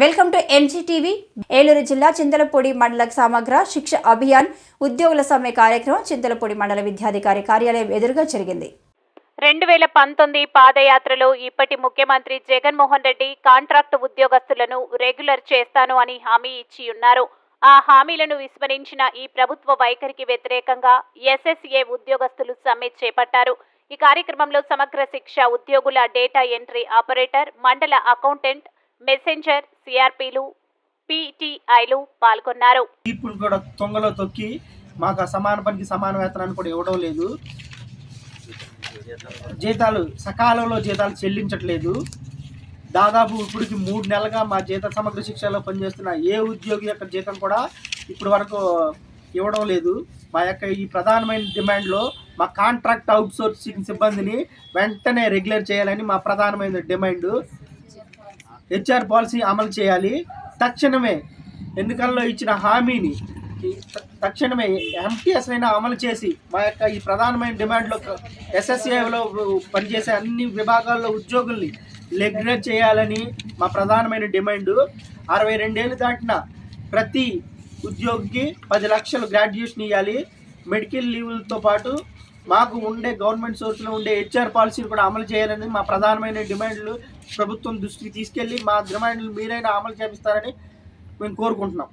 Welcome to ఎన్జీటీవీ. Eluru జిల్లా చింతలపూడి మండల సమగ్ర శిక్ష అభియాన్ ఉద్యోగుల సమ్మె కార్యక్రమం చింతలపూడి మండల విద్యాధికారి కార్యాలయం ఎదురుగా జరిగింది. రెండు వేల పంతొమ్మిది పాదయాత్రలో ఇప్పటి ముఖ్యమంత్రి జగన్మోహన్ రెడ్డి కాంట్రాక్ట్ ఉద్యోగస్తులను రెగ్యులర్ చేస్తాను అని హామీ ఇచ్చి ఉన్నారు. ఆ హామీలను విస్మరించిన ఈ ప్రభుత్వ వైఖరికి వ్యతిరేకంగా ఎస్ఎస్ఏ ఉద్యోగస్తులు సమ్మె చేపట్టారు. ఈ కార్యక్రమంలో సమగ్ర శిక్ష ఉద్యోగుల డేటా ఎంట్రీ ఆపరేటర్ మండల అకౌంటెంట్ మెసెంజర్ సిఆర్పీలు పిటిఐలు పాల్గొన్నారు. ఇప్పుడు కూడా తొంగలో తొక్కి మాకు సమాన పనికి సమాన వేతనాన్ని కూడా ఇవ్వడం లేదు. జీతాలు సకాలంలో జీతాలు చెల్లించట్లేదు. దాదాపు ఇప్పటికి మూడు నెలలుగా మా జీత సమగ్ర శిక్షలో పనిచేస్తున్న ఏ ఉద్యోగి యొక్క జీతం కూడా ఇప్పటి వరకు ఇవ్వడం లేదు. మా యొక్క ఈ ప్రధానమైన డిమాండ్లో మా కాంట్రాక్ట్ అవుట్సోర్సింగ్ సిబ్బందిని వెంటనే రెగ్యులర్ చేయాలని మా ప్రధానమైన డిమాండ్. హెచ్ఆర్ పాలసీ అమలు చేయాలి. తక్షణమే ఎన్నికల్లో ఇచ్చిన హామీని తక్షణమే ఎంటీఎస్ అయినా అమలు చేసి మా యొక్క ఈ ప్రధానమైన డిమాండ్లో ఎస్ఎస్ఏలో పనిచేసే అన్ని విభాగాల్లో ఉద్యోగుల్ని లెగ్యులేట్ చేయాలని మా ప్రధానమైన డిమాండ్. అరవై రెండేళ్ళు దాటిన ప్రతి ఉద్యోగికి పది లక్షలు గ్రాడ్యుయేషన్ ఇవ్వాలి మెడికల్ లీవులతో పాటు మాకు ఉండే గవర్నమెంట్ సోర్స్లో ఉండే హెచ్ఆర్ పాలసీలు కూడా అమలు చేయాలని మా ప్రధానమైన డిమాండ్లు ప్రభుత్వం దృష్టికి తీసుకెళ్ళి మా డిమాండ్లు మీరైనా అమలు చేపిస్తారని మేము కోరుకుంటున్నాం.